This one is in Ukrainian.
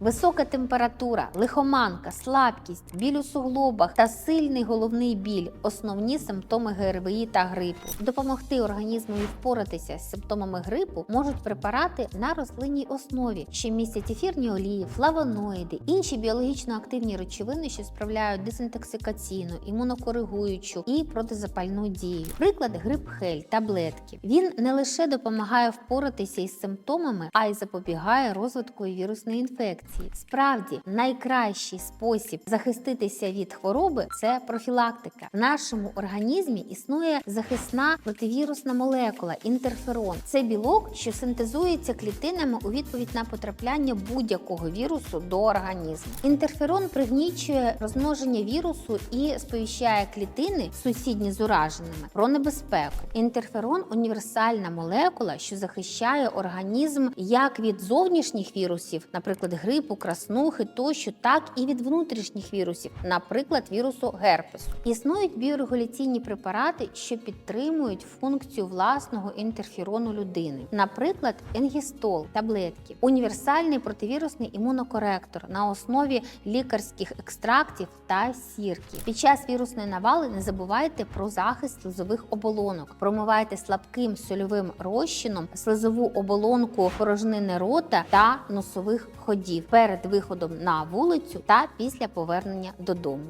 Висока температура, лихоманка, слабкість, біль у суглобах та сильний головний біль основні симптоми ГРВІ та грипу. Допомогти організму впоратися з симптомами грипу можуть препарати на рослинній основі, що містять ефірні олії, флавоноїди, інші біологічно активні речовини, що справляють дезінтоксикаційну, імунокоригуючу і протизапальну дію. Приклад грипхель, таблетки. Він не лише допомагає впоратися із симптомами, а й запобігає розвитку вірусної інфекції. Справді, найкращий спосіб захиститися від хвороби це профілактика. В нашому організмі існує захисна противірусна молекула інтерферон. Це білок, що синтезується клітинами у відповідь на потрапляння будь-якого вірусу до організму. Інтерферон пригнічує розмноження вірусу і сповіщає клітини, сусідні з ураженими, про небезпеку. Інтерферон універсальна молекула, що захищає організм як від зовнішніх вірусів, наприклад, грипу, краснухи тощо, так і від внутрішніх вірусів, наприклад, вірусу герпесу. Існують біорегуляційні препарати, що підтримують функцію власного інтерферону людини, наприклад, енгістол, таблетки, універсальний противірусний імунокоректор на основі лікарських екстрактів та сірки. Під час вірусної навали не забувайте про захист слизових оболонок. Промивайте слабким сольовим розчином слизову оболонку порожнини рота та носових ходів перед виходом на вулицю та після повернення додому.